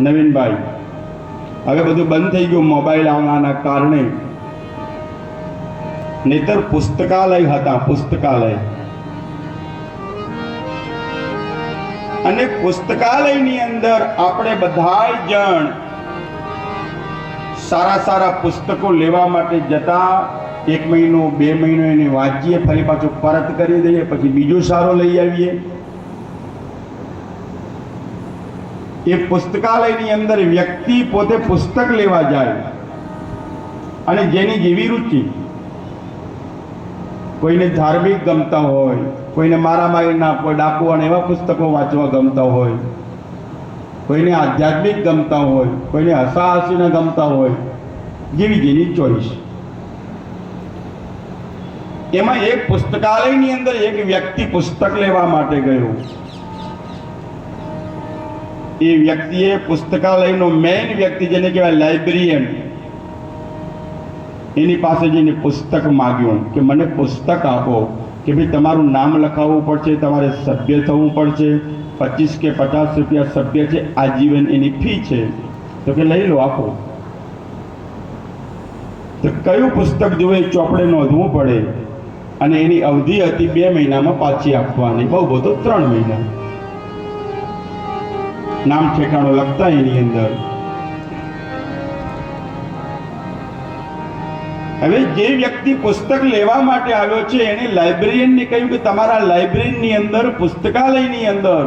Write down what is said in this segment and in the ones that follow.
નવીનભાઈ, હવે બધું બંધ થઈ ગયું મોબાઈલ આવવાના કારણે. નહીતર પુસ્તકાલય હતા, પુસ્તકાલય. અને પુસ્તકાલયની અંદર આપણે બધાય જણ સારા સારા પુસ્તકો લેવા માટે જતા. એક મહિનો, બે મહિનો એને વાંચીએ, ફરી પાછું પરત કરી દઈએ, પછી બીજો સારો લઈ આવીએ. એ પુસ્તકાલયની અંદર વ્યક્તિ પોતે પુસ્તક લેવા જાય અને જેની જેવી રુચિ, કોઈને ધાર્મિક ગમતા હોય, કોઈને મારામારીના કોઈ ડાકુ અને એવા પુસ્તકો વાંચવા ગમતા હોય, કોઈને આધ્યાત્મિક ગમતા હોય, કોઈને હસાહસીના ગમતા હોય, જેવી જેની ચોઈસ. એમાં એક પુસ્તકાલયની અંદર એક વ્યક્તિ પુસ્તક લેવા માટે ગયો. એ વ્યક્તિએ પુસ્તકાલયનો મેઇન વ્યક્તિ જેને કહેવાય લાઇબ્રેરિયન એની પાસે જઈને પુસ્તક માગ્યું કે મને પુસ્તક આપો કે ભાઈ તમારું નામ લખાવવું પડશે, તમારે સભ્ય થવું પડશે, પચીસ કે પચાસ રૂપિયા સભ્ય છે, આજીવન એની ફી છે. તો કે લઈ લો, આપો. તો કયું પુસ્તક જોવે ચોપડે નોંધવું પડે? અને એની અવધિ હતી બે મહિનામાં પાછી આપવાની, બહુ બધો ત્રણ મહિના. નામ ઠેકાણું લખતા એની અંદર. હવે જે વ્યક્તિ પુસ્તક લેવા માટે આવ્યો છે, એને લાઇબ્રેરિયનને કહ્યું કે તમારા લાઇબ્રેરીની અંદર, પુસ્તકાલયની અંદર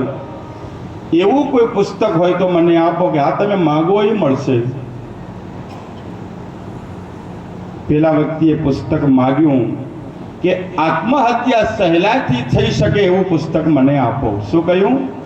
એવું કોઈ પુસ્તક હોય તો મને આપો કે આ તમે માગો એ મળશે. પેલા વ્યક્તિએ પુસ્તક માગ્યું કે આત્મહત્યા સહેલાઈથી થઈ શકે એવું પુસ્તક મને આપો. શું કહ્યું?